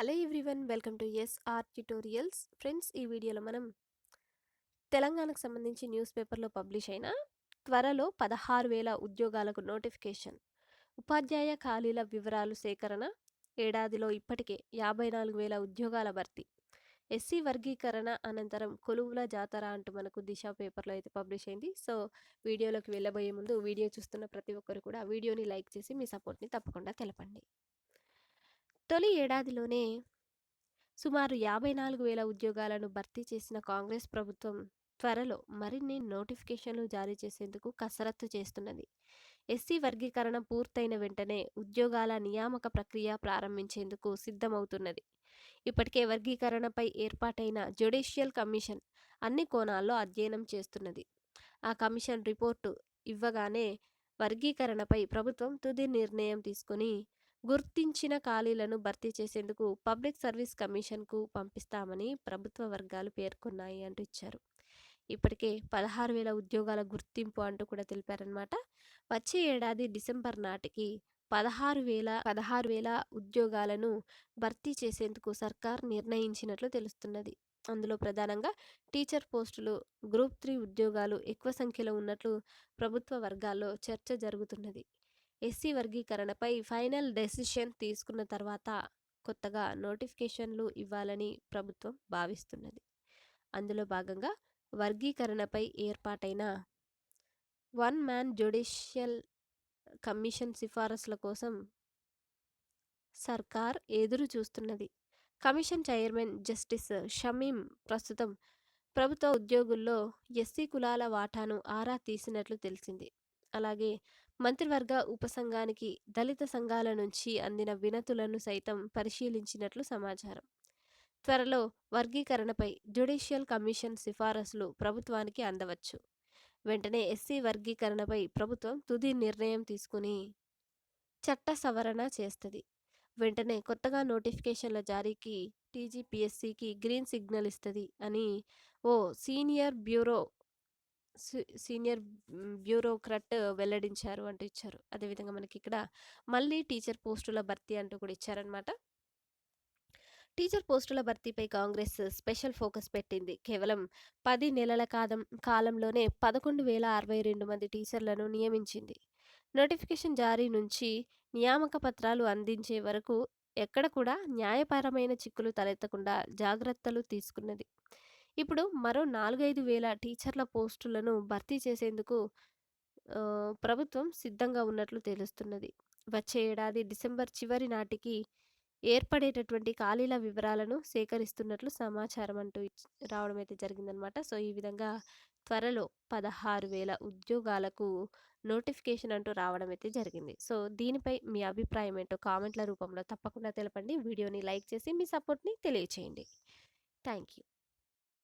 Hello everyone welcome to SR tutorials. Friends ఈ వీడియోలో మనం తెలంగాణకు సంబంధించి న్యూస్ పేపర్లో పబ్లిష్ అయిన త్వరలో పదహారు వేల ఉద్యోగాలకు నోటిఫికేషన్ ఉపాధ్యాయ ఖాళీల వివరాలు సేకరణ ఏడాదిలో ఇప్పటికే యాభై నాలుగు వేల ఉద్యోగాల భర్తీ ఎస్సీ వర్గీకరణ అనంతరం కొలువుల జాతర అంటూ మనకు దిశ పేపర్లో అయితే పబ్లిష్ అయింది. సో వీడియోలోకి వెళ్ళబోయే ముందు వీడియో చూస్తున్న ప్రతి ఒక్కరు కూడా వీడియోని లైక్ చేసి మీ సపోర్ట్ని తప్పకుండా తెలపండి. తొలి ఏడాదిలోనే సుమారు యాభై నాలుగు వేల ఉద్యోగాలను భర్తీ చేసిన కాంగ్రెస్ ప్రభుత్వం త్వరలో మరిన్ని నోటిఫికేషన్లు జారీ చేసేందుకు కసరత్తు చేస్తున్నది. ఎస్సీ వర్గీకరణ పూర్తయిన వెంటనే ఉద్యోగాల నియామక ప్రక్రియ ప్రారంభించేందుకు సిద్ధమవుతున్నది. ఇప్పటికే వర్గీకరణపై ఏర్పాటైన జ్యుడిషియల్ కమిషన్ అన్ని కోణాల్లో అధ్యయనం చేస్తున్నది. ఆ కమిషన్ రిపోర్టు ఇవ్వగానే వర్గీకరణపై ప్రభుత్వం తుది నిర్ణయం తీసుకుని గుర్తించిన ఖాళీలను భర్తీ చేసేందుకు పబ్లిక్ సర్వీస్ కమిషన్కు పంపిస్తామని ప్రభుత్వ వర్గాలు పేర్కొన్నాయి అంటూ ఇచ్చారు. ఇప్పటికే పదహారు వేల ఉద్యోగాల గుర్తింపు అంటూ కూడా తెలిపారనమాట వచ్చే ఏడాది డిసెంబర్ నాటికి పదహారు వేల పదహారు వేల ఉద్యోగాలను భర్తీ చేసేందుకు సర్కార్ నిర్ణయించినట్లు తెలుస్తున్నది. అందులో ప్రధానంగా టీచర్ పోస్టులు గ్రూప్ త్రీ ఉద్యోగాలు ఎక్కువ సంఖ్యలో ఉన్నట్లు ప్రభుత్వ వర్గాల్లో చర్చ జరుగుతున్నది. ఎస్సీ వర్గీకరణపై ఫైనల్ డెసిషన్ తీసుకున్న తర్వాత కొత్తగా నోటిఫికేషన్లు ఇవ్వాలని ప్రభుత్వం భావిస్తున్నది. అందులో భాగంగా వర్గీకరణపై ఏర్పాటైన వన్ మ్యాన్ జ్యుడిషియల్ కమిషన్ సిఫారసుల కోసం సర్కార్ ఎదురు చూస్తున్నది. కమిషన్ చైర్మన్ జస్టిస్ షమీం ప్రస్తుతం ప్రభుత్వ ఉద్యోగుల్లో ఎస్సీ కులాల వాటాను ఆరా తీసినట్లు తెలిసింది. అలాగే మంత్రివర్గ ఉపసంఘానికి దళిత సంఘాల నుంచి అందిన వినతులను సైతం పరిశీలించినట్లు సమాచారం. త్వరలో వర్గీకరణపై జ్యుడిషియల్ కమిషన్ సిఫారసులు ప్రభుత్వానికి అందవచ్చు. వెంటనే ఎస్సీ వర్గీకరణపై ప్రభుత్వం తుది నిర్ణయం తీసుకుని చట్ట సవరణ చేస్తుంది. వెంటనే కొత్తగా నోటిఫికేషన్ల జారీకి టీజీపీఎస్సీకి గ్రీన్ సిగ్నల్ ఇస్తుంది అని ఓ సీనియర్ బ్యూరో సీనియర్ బ్యూరోక్రట్ వెల్లడించారు అంటూ ఇచ్చారు. అదేవిధంగా మనకి ఇక్కడ మళ్ళీ టీచర్ పోస్టుల భర్తీ అంటూ కూడా ఇచ్చారనమాట టీచర్ పోస్టుల భర్తీపై కాంగ్రెస్ స్పెషల్ ఫోకస్ పెట్టింది. కేవలం పది నెలల కాలం కాలంలోనే పదకొండు వేల అరవై రెండు మంది టీచర్లను నియమించింది. నోటిఫికేషన్ జారీ నుంచి నియామక పత్రాలు అందించే వరకు ఎక్కడ కూడా న్యాయపరమైన చిక్కులు తలెత్తకుండా జాగ్రత్తలు తీసుకున్నది. ఇప్పుడు మరో నాలుగైదు వేల టీచర్ల పోస్టులను భర్తీ చేసేందుకు ప్రభుత్వం సిద్ధంగా ఉన్నట్లు తెలుస్తున్నది. వచ్చే ఏడాది డిసెంబర్ చివరి నాటికి ఏర్పడేటటువంటి ఖాళీల వివరాలను సేకరిస్తున్నట్లు సమాచారం అంటూ రావడం అయితే జరిగిందనమాట సో ఈ విధంగా త్వరలో పదహారు వేల ఉద్యోగాలకు నోటిఫికేషన్ అంటూ రావడం అయితే జరిగింది. సో దీనిపై మీ అభిప్రాయం ఏంటో కామెంట్ల రూపంలో తప్పకుండా తెలపండి. వీడియోని లైక్ చేసి మీ సపోర్ట్ని తెలియచేయండి. Thank you